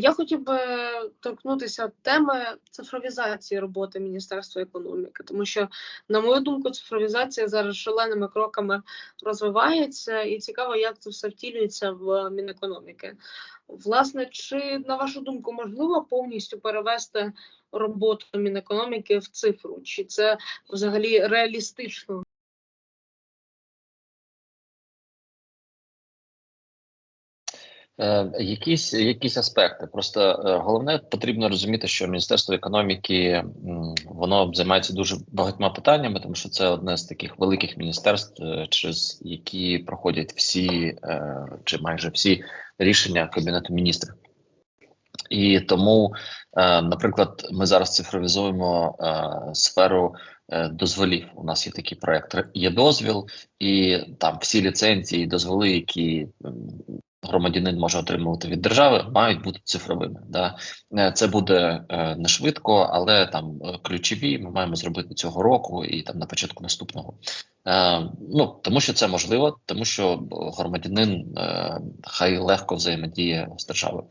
Я хотів би торкнутися теми цифровізації роботи Міністерства економіки, тому що, на мою думку, цифровізація зараз шаленими кроками розвивається, і цікаво, як це все втілюється в Мінекономіки. Власне, чи на вашу думку можливо повністю перевести роботу Мінекономіки в цифру? Чи це взагалі реалістично? Е, Якісь якісь аспекти. Просто е, головне потрібно розуміти, що Міністерство економіки воно займається дуже багатьма питаннями, тому що це одне з таких великих міністерств, е, через які проходять всі чи майже всі рішення кабінету міністрів. І тому, наприклад, ми зараз цифровізуємо сферу дозволів. У нас є такий проект. Є дозвіл, і там всі ліцензії, дозволи, які громадянин може отримувати від держави, мають бути цифровими. Да? Е, Це буде е, не швидко, але там е, ключові ми маємо зробити цього року і там на початку наступного. Ну тому що це можливо, тому що громадянин хай легко взаємодіє з державою.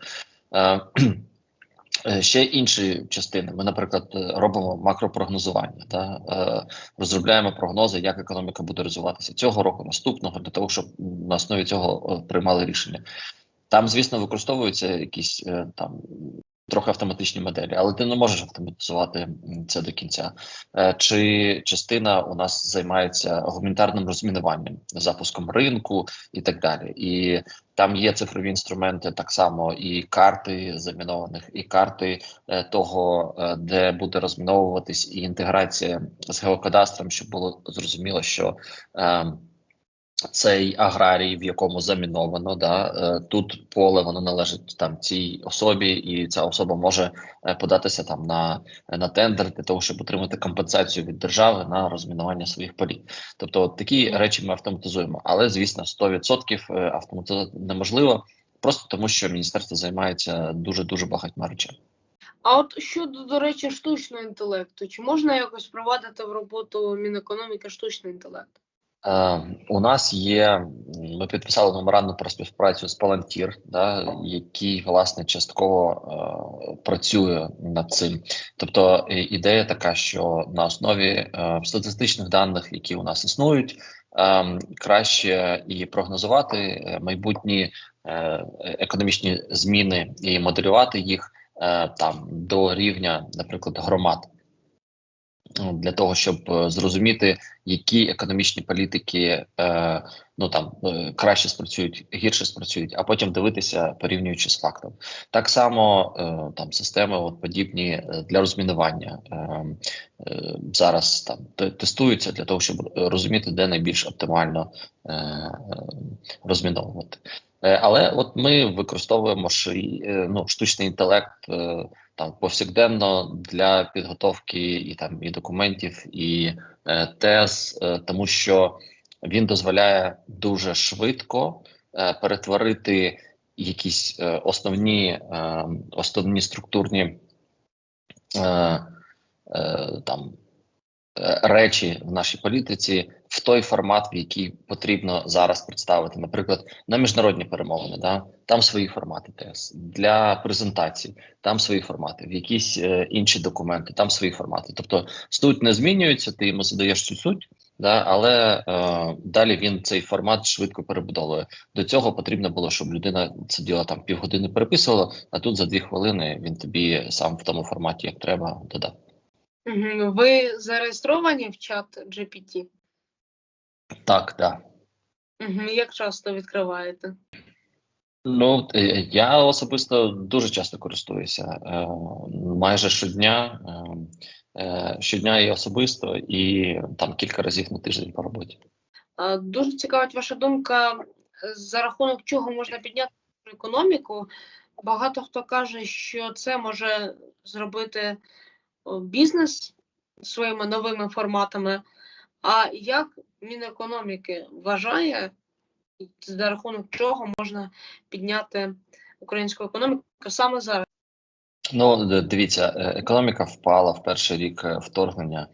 Е, Ще інші частини. Ми, наприклад, е, робимо макропрогнозування, та е, розробляємо прогнози, як економіка буде розвиватися цього року, наступного, для того, щоб на основі цього е, приймали рішення. Там, звісно, використовуються якісь е, там трохи автоматичні моделі, але ти не можеш автоматизувати це до кінця. Е, Чи частина у нас займається гуманітарним розмінуванням, запуском ринку і так далі. І там є цифрові інструменти, так само і карти замінованих, і карти е, того, е, де буде розміновуватись, і інтеграція з геокадастром, щоб було зрозуміло, що е, цей аграрій, в якому заміновано, да е, тут поле воно належить там цій особі, і ця особа може е, податися там на, на тендер для того, щоб отримати компенсацію від держави на розмінування своїх полів. Тобто, от такі речі ми автоматизуємо, але звісно, 100% автоматизувати неможливо, просто тому що міністерство займається дуже дуже багатьма речами. А от щодо, до речі, штучного інтелекту, чи можна якось впровадити в роботу Мінекономіки штучний інтелект? Е, у нас є, ми підписали меморандум про співпрацю з Palantir, да, який власне частково е, працює над цим. Тобто ідея така, що на основі е, статистичних даних, які у нас існують, е, краще і прогнозувати е, майбутні е, економічні зміни і моделювати їх е, там до рівня, наприклад, громад. Для того щоб е, зрозуміти, які економічні політики е, ну там е, краще спрацюють, гірше спрацюють, а потім дивитися, порівнюючи з фактом. Так само там системи от подібні для розмінування зараз там тестуються для того, щоб розуміти, де найбільш оптимально розміновувати. Але от ми використовуємо е, ну, штучний інтелект. Там повсякденно для підготовки і там і документів, і е, тез, е, тому що він дозволяє дуже швидко е, перетворити якісь е, основні, е, основні структурні е, е, там речі в нашій політиці в той формат, в який потрібно зараз представити. Наприклад, на міжнародні перемовини, да там свої формати ТС для презентацій, там свої формати, в якісь е, інші документи, там свої формати. Тобто суть не змінюється, ти йому задаєш цю суть. Да, але е, далі він цей формат швидко перебудовує. До цього потрібно було, щоб людина сиділа там півгодини переписувала, а тут за дві хвилини він тобі сам в тому форматі, як треба, додав. Ви зареєстровані в чат GPT? Так, да. Мгм. Як часто відкриваєте? Ну е, я особисто дуже часто користуюся, е, майже щодня, е, щодня і особисто, і там кілька разів на тиждень по роботі. Дуже цікавить ваша думка, за рахунок чого можна підняти економіку. Багато хто каже, що це може зробити бізнес своїми новими форматами. А як Мінекономіки вважає, за рахунок чого можна підняти українську економіку саме зараз? Ну, дивіться, е, економіка впала в перший рік е, вторгнення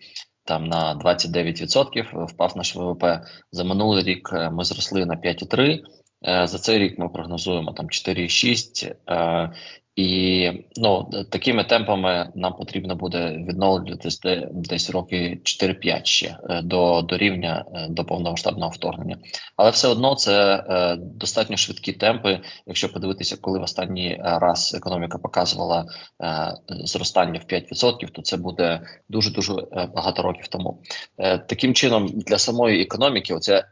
там на 29%, е, впав наш ВВП. За минулий рік е, ми зросли на 5,3%. Е, За цей рік ми прогнозуємо там 4,6%. І ну такими темпами нам потрібно буде відновлюватись де- десь роки 4-5 ще е, до, до рівня е, до повномасштабного вторгнення. Але все одно це е, достатньо швидкі темпи. Якщо подивитися, коли в останній раз економіка показувала е, зростання в 5%, то це буде дуже дуже багато років тому. Е, таким чином, для самої економіки, оця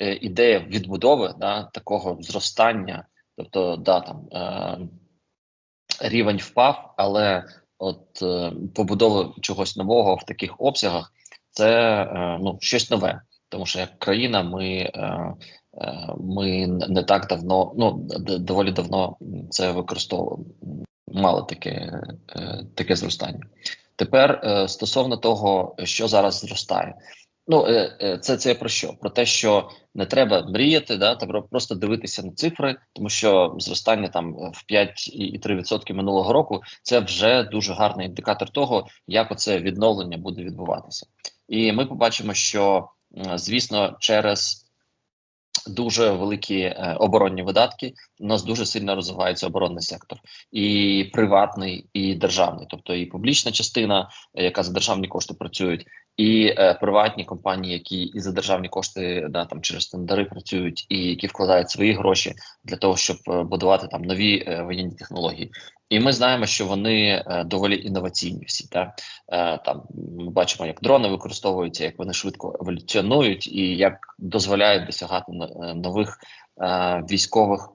е, ідея відбудови да, такого зростання, тобто да, там е, рівень впав, але от е, побудова чогось нового в таких обсягах це е, ну щось нове. Тому що як країна, ми, е, ми не так давно, ну доволі давно це використовували, мали таке, таке зростання. Тепер стосовно того, що зараз зростає. Ну, е, е, це, це про що? Про те, що не треба мріяти, да, треба просто дивитися на цифри, тому що зростання там в 5,3% минулого року це вже дуже гарний індикатор того, як оце відновлення буде відбуватися. І ми побачимо, що звісно, через дуже великі е, оборонні видатки у нас дуже сильно розвивається оборонний сектор, і приватний, і державний, тобто і публічна частина, е, яка за державні кошти працюють, і е, приватні компанії, які і за державні кошти да там через тендери працюють, і які вкладають свої гроші для того, щоб е, будувати там нові е, воєнні технології. І ми знаємо, що вони е, доволі інноваційні всі. Та е, там ми бачимо, як дрони використовуються, як вони швидко еволюціонують, і як дозволяють досягати е, нових е, військових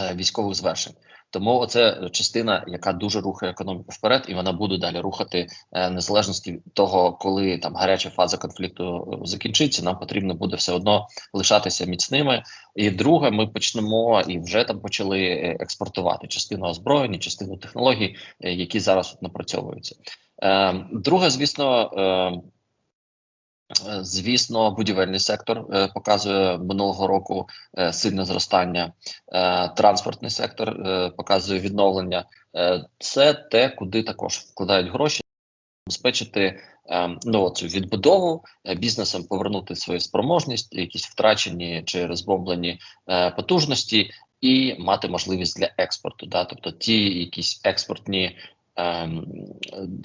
е, військових звершень. Тому оце частина, яка дуже рухає економіку вперед, і вона буде далі рухати е, незалежності від того, коли там гаряча фаза конфлікту е, закінчиться. Нам потрібно буде все одно лишатися міцними. І друге, ми почнемо і вже там почали е, експортувати частину озброєння, частину технологій, які зараз напрацьовуються. Е, друге, звісно. Е, Звісно, будівельний сектор е, показує минулого року е, сильне зростання. Транспортний сектор показує відновлення. Це те, куди також вкладають гроші, забезпечити е, ну, цю відбудову бізнесом, повернути свою спроможність, якісь втрачені чи розбомблені потужності, і мати можливість для експорту. Да? Тобто ті якісь експортні ем,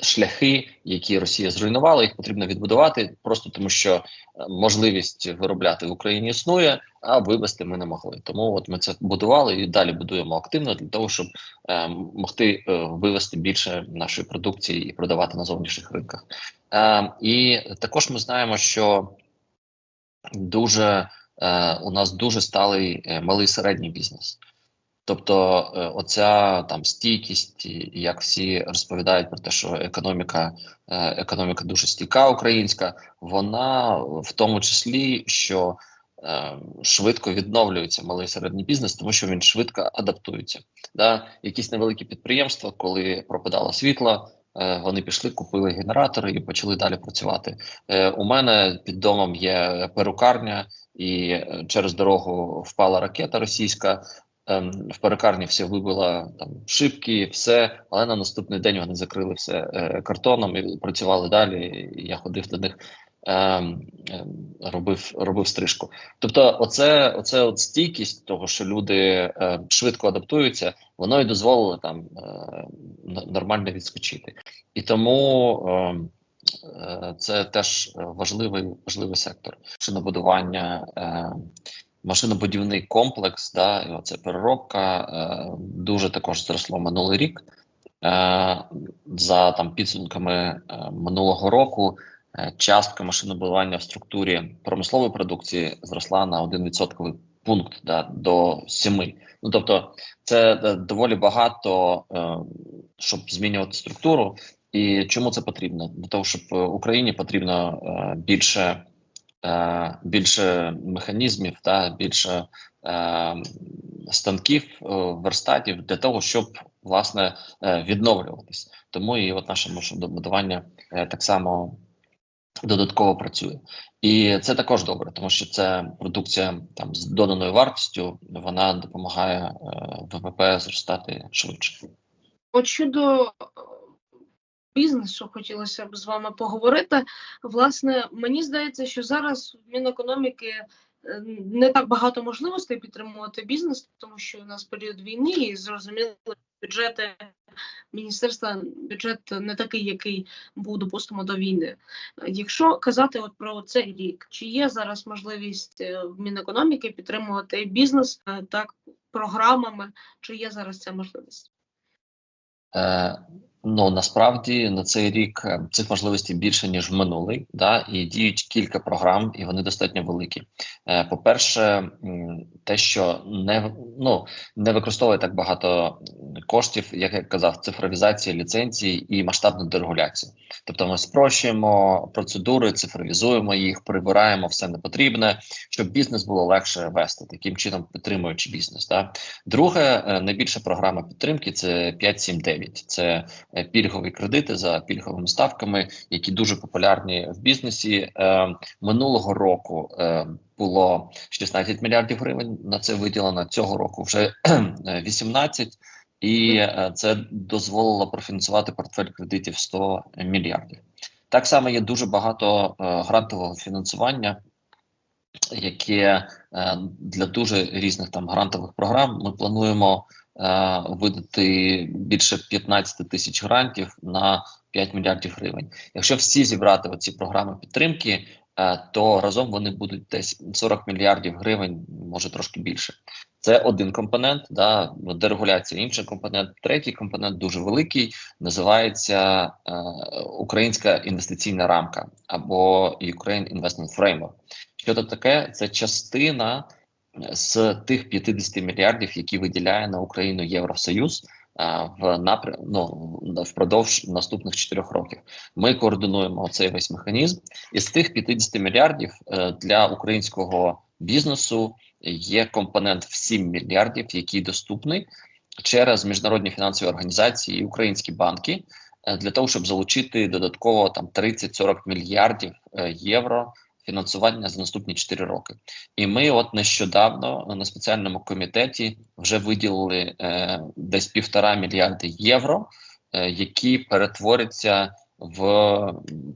шляхи, які Росія зруйнувала, їх потрібно відбудувати, просто тому що е, можливість виробляти в Україні існує, а вивести ми не могли. Тому от ми це будували і далі будуємо активно для того, щоб е, могти е, вивести більше нашої продукції і продавати на зовнішніх ринках. Е, і також ми знаємо, що дуже е, у нас дуже сталий малий середній бізнес. Тобто, е, оця там стійкість, як всі розповідають про те, що економіка, е, економіка дуже стійка українська, вона в тому числі, що е, швидко відновлюється малий і середній бізнес, тому що він швидко адаптується. Да? Якісь невеликі підприємства, коли пропадало світло, вони пішли, купили генератори і почали далі працювати. У мене під домом є перукарня, і через дорогу впала ракета російська. Ем, в перекарні все вибило там шибки, все, але на наступний день вони закрили все е, картоном і працювали далі. І я ходив до них, ем, ем, робив, робив стрижку. Тобто, оце, оце от стійкість того, що люди е, швидко адаптуються, воно і дозволило там е, нормально відскочити. І тому. е, Це теж важливий важливий сектор шинобудування, е, машинобудівний комплекс, да, і оце переробка е, дуже також зросло минулий рік. Е, за там підсумками е, минулого року е, частка машинобудування в структурі промислової продукції зросла на 1% пункт да, до 7. Ну тобто, це доволі багато, щоб змінювати структуру. І чому це потрібно? Для того, щоб Україні потрібно більше більше механізмів та більше е, станків, е, верстатів для того, щоб власне е, відновлюватись. Тому і от наше машинобудування е, так само додатково працює. І це також добре, тому що це продукція там з доданою вартістю, вона допомагає е, ВВП зростати швидше. От щодо е, бізнесу хотілося б з вами поговорити. Власне, мені здається, що зараз в Мінекономіки е, не так багато можливостей підтримувати бізнес, тому що у нас період війни і зрозуміло, бюджети міністерства бюджет не такий, який був, допустимо, до війни. Якщо казати от про цей рік, чи є зараз можливість е, в Мінекономіки підтримувати бізнес е, так програмами, чи є зараз ця можливість? Ну насправді на цей рік е, цих можливостей більше ніж в минулий, да, і діють кілька програм, і вони достатньо великі. Е, по-перше, те, що не ну не використовує так багато коштів, як я казав, цифровізація ліцензій і масштабна дерегуляція. Тобто, ми спрощуємо процедури, цифровізуємо їх, прибираємо все непотрібне, щоб бізнес було легше вести, таким чином підтримуючи бізнес. Да. Друге, е, найбільша програма підтримки це 5.7.9. Це е, пільгові кредити за пільговими ставками, які дуже популярні в бізнесі. Е, минулого року було 16 мільярдів гривень. На це виділено цього року вже е, 18, і е, це дозволило профінансувати портфель кредитів 100 мільярдів. Так само є дуже багато е, грантового фінансування. Яке е, для дуже різних там грантових програм ми плануємо видати більше 15 тисяч грантів на 5 мільярдів гривень. Якщо всі зібрати оці програми підтримки, то разом вони будуть десь 40 мільярдів гривень, може трошки більше. Це один компонент, да, дерегуляція, інший компонент. Третій компонент дуже великий, називається е, Українська інвестиційна рамка або Ukraine Investment Framework. Що це таке? Це частина з тих 50 мільярдів, які виділяє на Україну Євросоюз в напрям ну, впродовж наступних 4 років. Ми координуємо цей весь механізм. Із тих 50 мільярдів е, для українського бізнесу є компонент в 7 мільярдів, який доступний через міжнародні фінансові організації і українські банки. е, Для того щоб залучити додатково там 30-40 мільярдів е, євро фінансування за наступні 4 роки. І ми, от нещодавно на спеціальному комітеті вже виділили е, десь півтора мільярди євро, е, які перетворяться в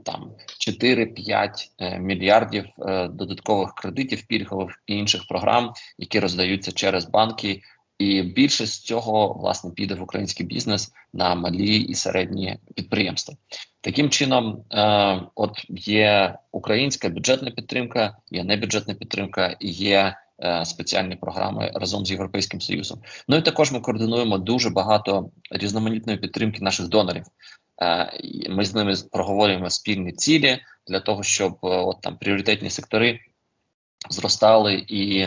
там 4-5 е, мільярдів е, додаткових кредитів, пільгових і інших програм, які роздаються через банки. І більшість цього власне піде в український бізнес на малі і середні підприємства. Таким чином, е, от є українська бюджетна підтримка, є небюджетна підтримка, і є е, спеціальні програми разом з Європейським Союзом. Ну і також ми координуємо дуже багато різноманітної підтримки наших донорів. Е, ми з ними проговорюємо спільні цілі для того, щоб е, от там пріоритетні сектори зростали і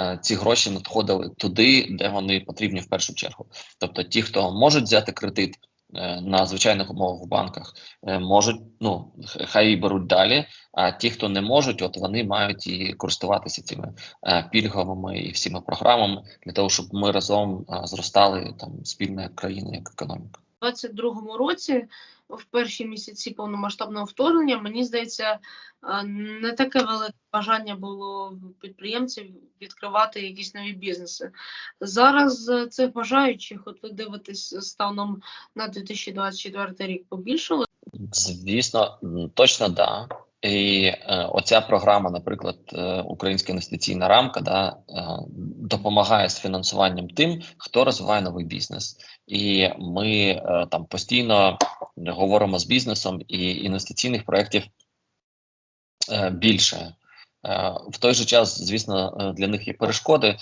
е, ці гроші надходили туди, де вони потрібні в першу чергу. Тобто, ті, хто можуть взяти кредит на звичайних умовах в банках, можуть ну хай і беруть далі. А ті, хто не можуть, от вони мають і користуватися цими пільговими і всіма програмами для того, щоб ми разом зростали там спільна країна як економіка. У 22-му році, в перші місяці повномасштабного вторгнення, мені здається, не таке велике бажання було підприємців відкривати якісь нові бізнеси. Зараз е, цих бажаючих, от ви дивитесь станом на 2024 рік, побільшало. Звісно, точно да. І е, оця програма, наприклад, е, Українська інвестиційна рамка, да, е, допомагає з фінансуванням тим, хто розвиває новий бізнес. І ми е, там постійно говоримо з бізнесом, і інвестиційних проєктів е, більше. Е, в той же час, звісно, для них є перешкоди,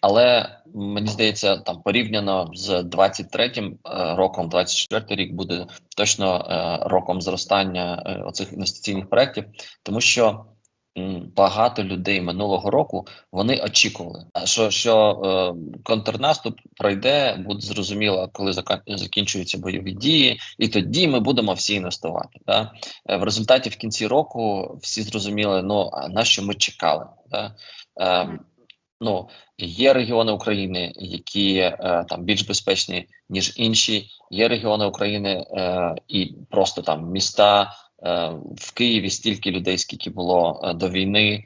але мені здається, там порівняно з 23-м е, роком, 24 рік буде точно роком зростання оцих інвестиційних проєктів, тому що багато людей минулого року вони очікували, а що, що е, контрнаступ пройде, буде зрозуміло, коли закінчуються бойові дії, і тоді ми будемо всі інвестувати. Да? Е, В результаті в кінці року всі зрозуміли, ну на що ми чекали. Да? Е, ну, є регіони України, які е, там більш безпечні, ніж інші. Є регіони України е, і просто там міста. Е, в Києві стільки людей, скільки було е, до війни.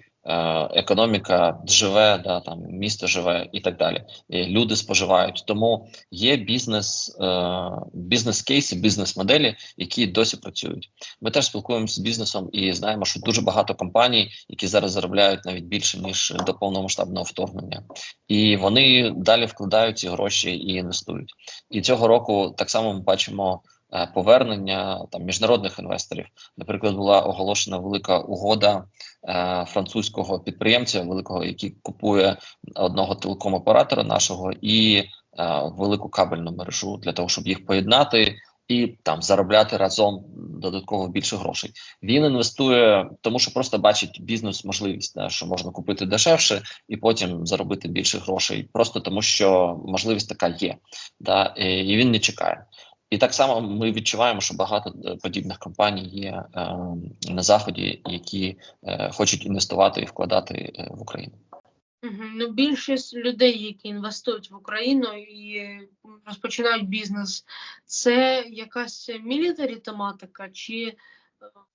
економіка живе, да там місто живе і так далі. І люди споживають. Тому є бізнес, е, бізнес кейси, бізнес моделі, які досі працюють. Ми теж спілкуємося з бізнесом і знаємо, що дуже багато компаній, які зараз заробляють навіть більше ніж до повномасштабного вторгнення, і вони далі вкладають ці гроші і інвестують. І цього року так само ми бачимо. Е, повернення там міжнародних інвесторів. Наприклад, була оголошена велика угода е, французького підприємця, великого, який купує одного телеком-оператора нашого і е, велику кабельну мережу для того, щоб їх поєднати. І там заробляти разом додатково більше грошей. Він інвестує, тому що просто бачить бізнес можливість, да, що можна купити дешевше і потім заробити більше грошей, просто тому що можливість така є, да, і він не чекає. І так само ми відчуваємо, що багато е, подібних компаній є е, на заході, які е, хочуть інвестувати і вкладати в Україну. Ну, більшість людей, які інвестують в Україну і розпочинають бізнес, це якась мілітарі тематика чи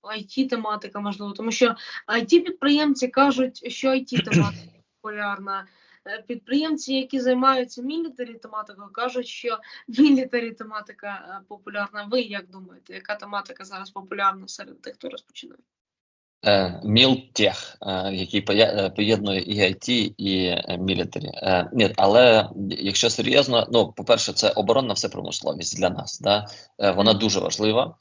it тематика можливо, тому що it підприємці кажуть, що it тематика популярна. Е, підприємці, які займаються мілітарі тематикою, кажуть, що мілітарі тематика е, популярна. Ви як думаєте, яка тематика зараз популярна серед тих, хто розпочинає? Е, Мілтех, який поєднує і IT, і мілітарі. Ні, але якщо серйозно, ну по-перше, це оборонна всепромисловість для нас. Да? Вона дуже важлива.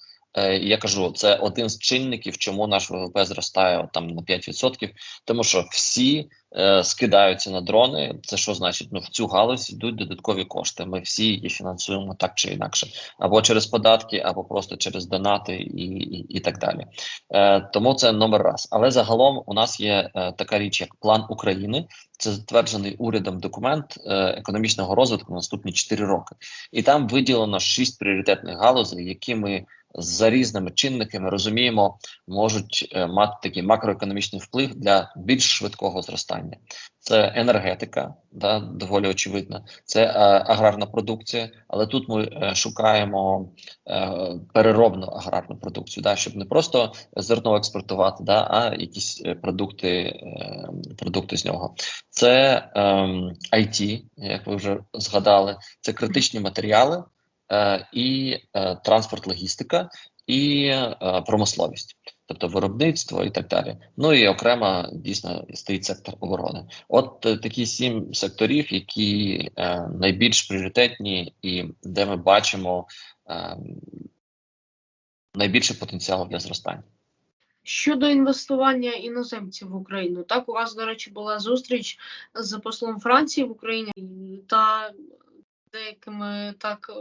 Я кажу, це один з чинників, чому наш ВВП зростає там на 5%, тому що всі Е, скидаються на дрони. Це що значить? Ну в цю галузь йдуть додаткові кошти. Ми всі її фінансуємо так чи інакше, або через податки, або просто через донати, і і, і так далі. Е, Тому це номер раз. Але загалом у нас є е, така річ, як план України. Це затверджений урядом документ е, економічного розвитку на наступні 4 роки, і там виділено шість пріоритетних галузей, які ми за різними чинниками розуміємо, можуть е, мати такий макроекономічний вплив для більш швидкого зростання. Це енергетика, да, доволі очевидно, це е, аграрна продукція, але тут ми е, шукаємо переробну аграрну продукцію, да, щоб не просто зерно експортувати, да, а якісь продукти продукти з нього. Це е, IT, як ви вже згадали, це критичні матеріали. Е, і е, транспорт, логістика і е, промисловість, тобто виробництво і так далі. Ну і окремо дійсно стоїть сектор оборони. От такі сім секторів, які найбільш пріоритетні, і де ми бачимо найбільший потенціал для зростання. Щодо інвестування іноземців в Україну, так у вас, до речі, була зустріч з послом Франції в Україні та деякими так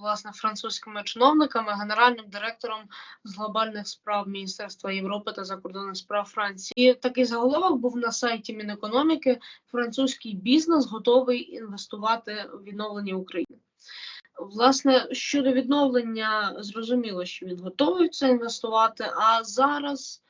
власне французькими чиновниками, генеральним директором з глобальних справ Міністерства Європи та закордонних справ Франції. Такий заголовок був на сайті Мінекономіки. Французький бізнес готовий інвестувати в відновлення України. Власне, щодо відновлення, зрозуміло, що він готовий це інвестувати. А зараз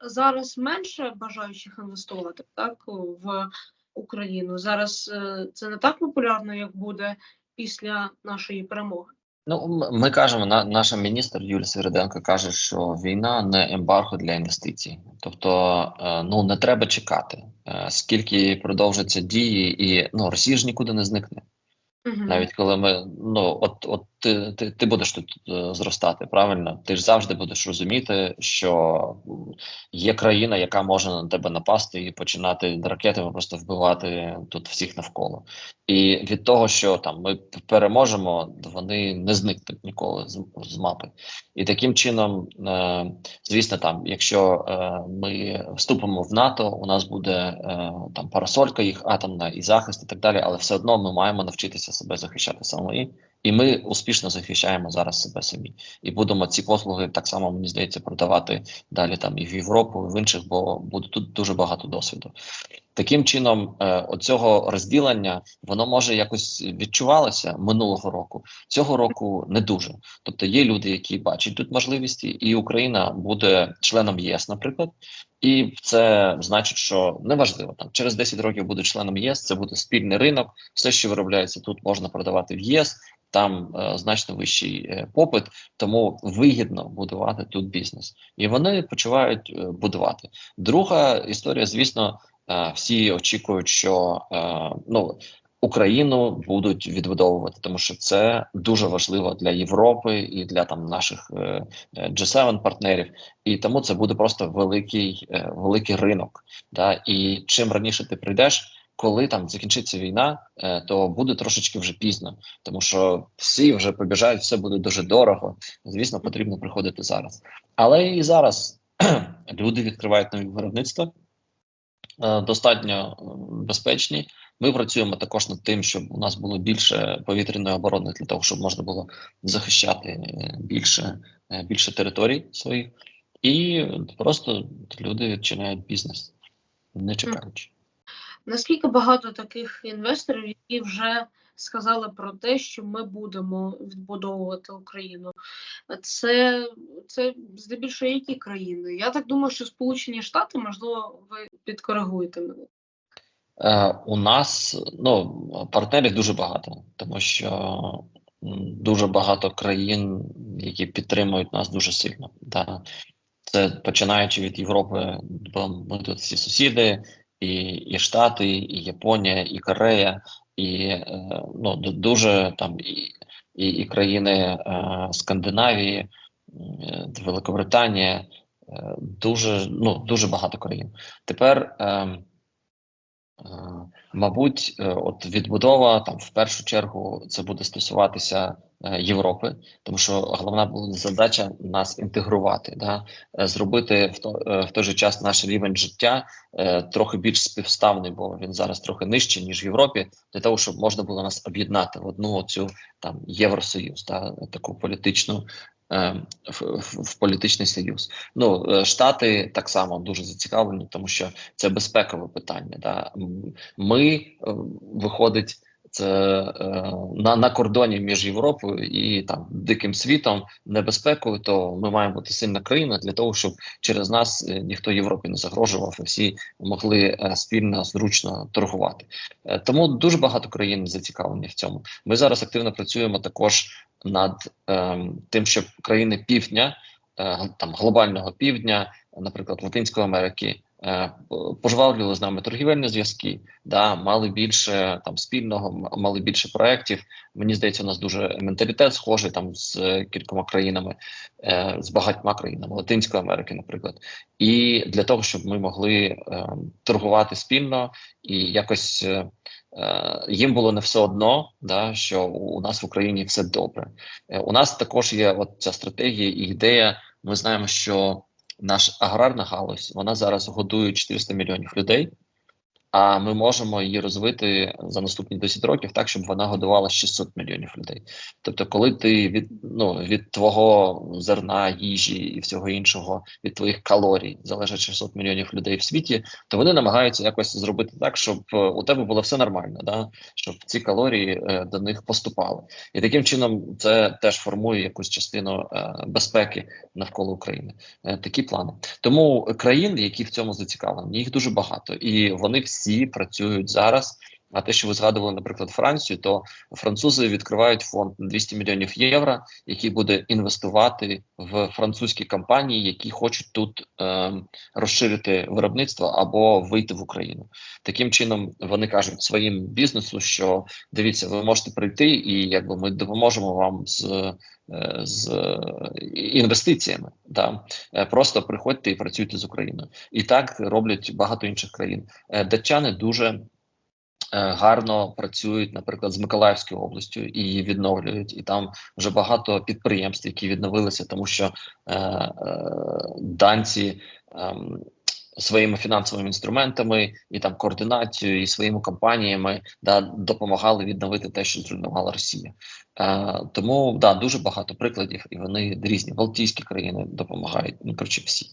зараз менше бажаючих інвестувати так в Україну. Зараз е, це не так популярно, як буде після нашої перемоги. Ну, ми кажемо, на наша міністр Юлія Свириденко каже, що війна не ембарго для інвестицій, тобто е, ну не треба чекати, е, скільки продовжаться дії, і ну Росія ж нікуди не зникне. Угу. Навіть коли ми ну от от ти ти, ти будеш тут е, зростати, правильно? Ти ж завжди будеш розуміти, що є країна, яка може на тебе напасти і починати ракетами просто вбивати тут всіх навколо. І від того, що там ми переможемо, вони не зникнуть ніколи з, з мапи. І таким чином, е, звісно, там, якщо е, ми вступимо в НАТО, у нас буде е, там парасолька їх атомна і захист, і так далі, але все одно ми маємо навчитися себе захищати самі. І ми успішно захищаємо зараз себе самі, і будемо ці послуги так само мені здається продавати далі там і в Європу, і в інших, бо буде тут дуже багато досвіду. Таким чином, е, оцього розділення воно може якось відчувалося минулого року. Цього року не дуже. Тобто є люди, які бачать тут можливості, і Україна буде членом ЄС, наприклад, і це значить, що неважливо там через 10 років буде членом ЄС. Це буде спільний ринок. Все, що виробляється тут, можна продавати в ЄС. Там е, значно вищий е, попит, тому вигідно будувати тут бізнес, і вони почувають е, будувати. Друга історія, звісно, всі очікують, що ну Україну будуть відбудовувати, тому що це дуже важливо для Європи і для там наших е, е G7 партнерів, і тому це буде просто великий великий ринок. Да? І чим раніше ти прийдеш, коли там закінчиться війна, е, то буде трошечки вже пізно, тому що всі вже побіжають, все буде дуже дорого. Звісно, потрібно приходити зараз. Але і зараз люди відкривають нові виробництва. Е, достатньо безпечні. Ми працюємо також над тим, щоб у нас було більше повітряної оборони для того, щоб можна було захищати е, більше більше територій своїх, і просто люди відчиняють бізнес, не чекаючи. Наскільки багато таких інвесторів, які вже сказали про те, що ми будемо відбудовувати Україну, це це здебільшого які країни? Я так думаю, що Сполучені Штати, можливо, ви підкоригуєте мене. Е, У нас ну партнерів дуже багато, тому що дуже багато країн, які підтримують нас дуже сильно. Да. Це починаючи від Європи, бо ми тут всі сусіди, і і Штати, і Японія, і Корея, і е, ну дуже там і і, і країни е, Скандинавії, е, Великобританія, дуже ну дуже багато країн. Тепер. Е, мабуть, е, от відбудова там в першу чергу це буде стосуватися е, Європи, тому що головна задача нас інтегрувати, да? Зробити в то в той же час наш рівень життя трохи більш співставний, бо він зараз трохи нижчий ніж в Європі, для того, щоб можна було нас об'єднати в одну цю там євросоюз, та таку політичну в, в політичний союз. Ну е, штати так само дуже зацікавлені, тому що це безпекове питання. Да? Ми е, виходить. Це е, на на кордоні між Європою і там диким світом небезпекою, то ми маємо бути сильна країна для того, щоб через нас ніхто Європі не загрожував, і всі могли е, спільно зручно торгувати. Е, тому дуже багато країн зацікавлені в цьому. Ми зараз активно працюємо також над е, тим, щоб країни півдня, е, там глобального півдня, наприклад, Латинської Америки, е, пожвавлювали з нами торгівельні зв'язки, да мали більше там спільного, мали більше проєктів. Мені здається, у нас дуже менталітет схожий там з кількома країнами, е, з багатьма країнами Латинської Америки, наприклад, і для того, щоб ми могли е, торгувати спільно і якось. Е, їм було не все одно, да, що у нас в Україні все добре. Е, у нас також є от ця стратегія і ідея. Ми знаємо, що наша аграрна галузь вона зараз годує 400 мільйонів людей а ми можемо її розвити за наступні 10 років так, щоб вона годувала 600 мільйонів людей. Тобто, коли ти від ну від твого зерна, їжі і всього іншого, від твоїх калорій залежить 600 мільйонів людей в світі, то вони намагаються якось зробити так, щоб е, у тебе було все нормально, да щоб ці калорії е, до них поступали, і таким чином це теж формує якусь частину е, безпеки навколо України. Е, такі плани. Тому країн, які в цьому зацікавлені, їх дуже багато, і вони всі всі працюють зараз. А те, що ви згадували, наприклад, Францію, то французи відкривають фонд на 200 мільйонів євро, який буде інвестувати в французькі компанії, які хочуть тут е, розширити виробництво або вийти в Україну. Таким чином вони кажуть своїм бізнесу, що дивіться, ви можете прийти, і якби ми допоможемо вам з е, з інвестиціями. Да? Е, просто приходьте і працюйте з Україною, і так роблять багато інших країн. Е, датчани дуже гарно працюють, наприклад, з Миколаївською областю і її відновлюють, і там вже багато підприємств, які відновилися, тому що е, е, данці. Е, Своїми фінансовими інструментами і там координацією і своїми компаніями да допомагали відновити те, що зруйнувала Росія. Е, Тому да дуже багато прикладів, і вони різні. Балтійські країни допомагають. Ну коротше, всі.